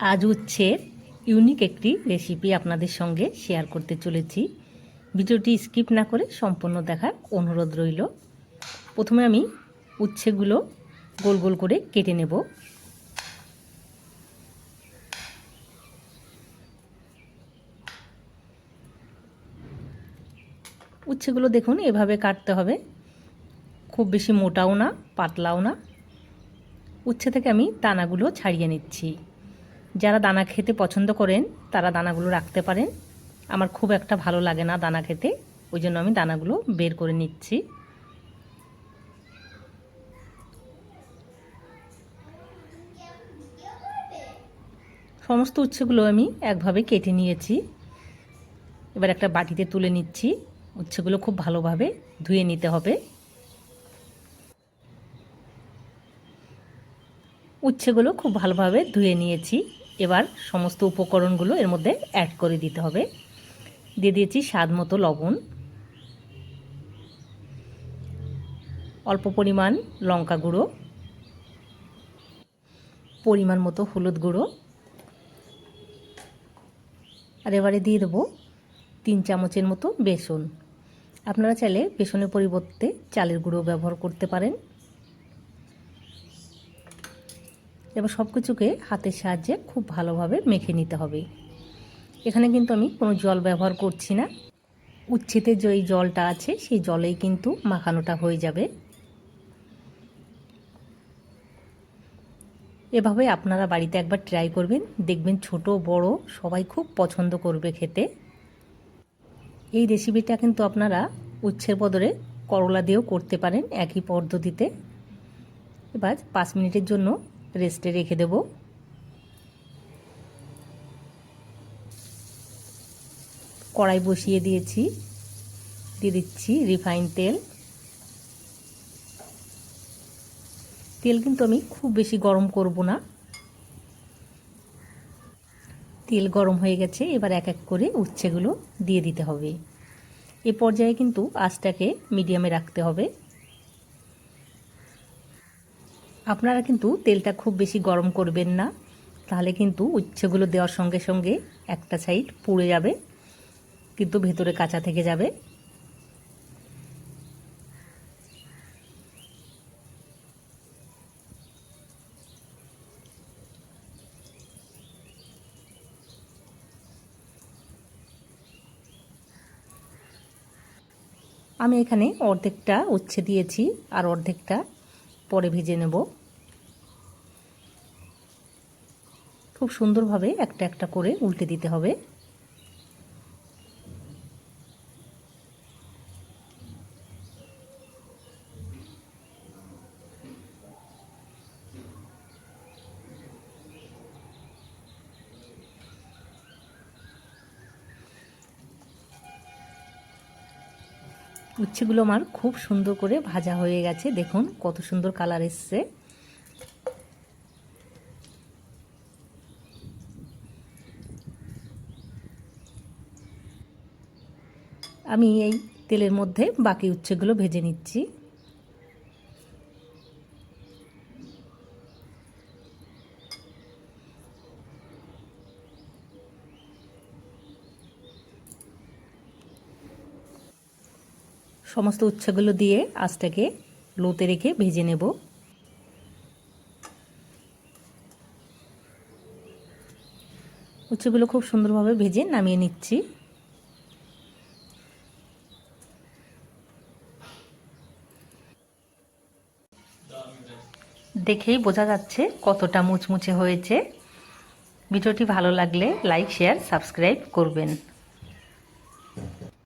আজ উচ্ছের ইউনিক একটি রেসিপি আপনাদের সঙ্গে শেয়ার করতে চলেছি। ভিডিওটি স্কিপ না করে সম্পূর্ণ দেখার অনুরোধ রইল। প্রথমে আমি উচ্ছেগুলো গোল গোল করে কেটে নেব। উচ্ছেগুলো দেখুন, এভাবে কাটতে হবে। খুব বেশি মোটাও না, পাতলাও না। উচ্ছে থেকে আমি দানাগুলো ছাড়িয়ে নিচ্ছি। যারা দানা খেতে পছন্দ করেন, তারা দানাগুলো রাখতে পারেন। আমার খুব একটা ভালো লাগে না দানা খেতে, ওই জন্য আমি দানাগুলো বের করে নিচ্ছি। সমস্ত উচ্ছেগুলো আমি একভাবে কেটে নিয়েছি। এবার একটা বাটিতে তুলে নিচ্ছি। উচ্ছেগুলো খুব ভালোভাবে ধুয়ে নিতে হবে। উচ্ছেগুলো খুব ভালোভাবে ধুয়ে নিয়েছি। এবার সমস্ত উপকরণগুলো এর মধ্যে অ্যাড করে দিতে হবে। দিয়ে দিয়েছি স্বাদ মতো লবণ। অল্প পরিমাণ লঙ্কা গুঁড়ো। পরিমাণ মতো হলুদ গুঁড়ো। আর এবারে দিয়ে দেবো তিন চামচের মতো বেসন। আপনারা চাইলে বেসনের পরিবর্তে চালের গুঁড়ো ব্যবহার করতে পারেন। এবার সব কিছুকে হাতের সাহায্যে খুব ভালোভাবে মেখে নিতে হবে। এখানে কিন্তু আমি কোনো জল ব্যবহার করছি না। উচ্ছেতে যে জলটা আছে, সেই জলেই কিন্তু মাখানোটা হয়ে যাবে। এভাবে আপনারা বাড়িতে একবার ট্রাই করবেন। দেখবেন ছোট, বড়, সবাই খুব পছন্দ করবে খেতে। এই রেসিপিটা কিন্তু আপনারা উচ্ছের বদলে করলা দিয়েও করতে পারেন একই পদ্ধতিতে। এবার পাঁচ মিনিটের জন্য রেস্টে রেখে দেব। কড়াই বসিয়ে দিয়েছি। দিয়ে দিচ্ছি রিফাইন তেল। তেল কিন্তু আমি খুব বেশি গরম করব না। তেল গরম হয়ে গেছে, এবার এক এক করে উচ্ছেগুলো দিয়ে দিতে হবে। এ পর্যায়ে কিন্তু আঁচটাকে মিডিয়ামে রাখতে হবে। আপনারা কিন্তু তেলটা খুব বেশি গরম করবেন না। তাহলে কিন্তু উচ্ছেগুলো দেওয়ার সঙ্গে সঙ্গে একটা সাইড পুড়ে যাবে, কিন্তু ভেতরে কাঁচা থেকে যাবে। আমি এখানে অর্ধেকটা উচ্ছে দিয়েছি, আর অর্ধেকটা পরে ভেজে নেব। খুব সুন্দরভাবে একটা একটা করে উল্টে দিতে হবে। উচ্ছেগুলো আমার খুব সুন্দর করে ভাজা হয়ে গেছে। দেখুন কত সুন্দর কালার এসছে। আমি এই তেলের মধ্যে বাকি উচ্ছেগুলো ভেজে নিচ্ছি। সমস্ত উচ্ছেগুলো দিয়ে আঁচটাকে লোতে রেখে ভেজে নেব। উচ্ছেগুলো খুব সুন্দরভাবে ভেজে নামিয়ে নিচ্ছি। দেখেই বোঝা যাচ্ছে কতটা মুচমুচে হয়েছে। ভিডিওটি ভালো লাগলে লাইক শেয়ার সাবস্ক্রাইব করবেন।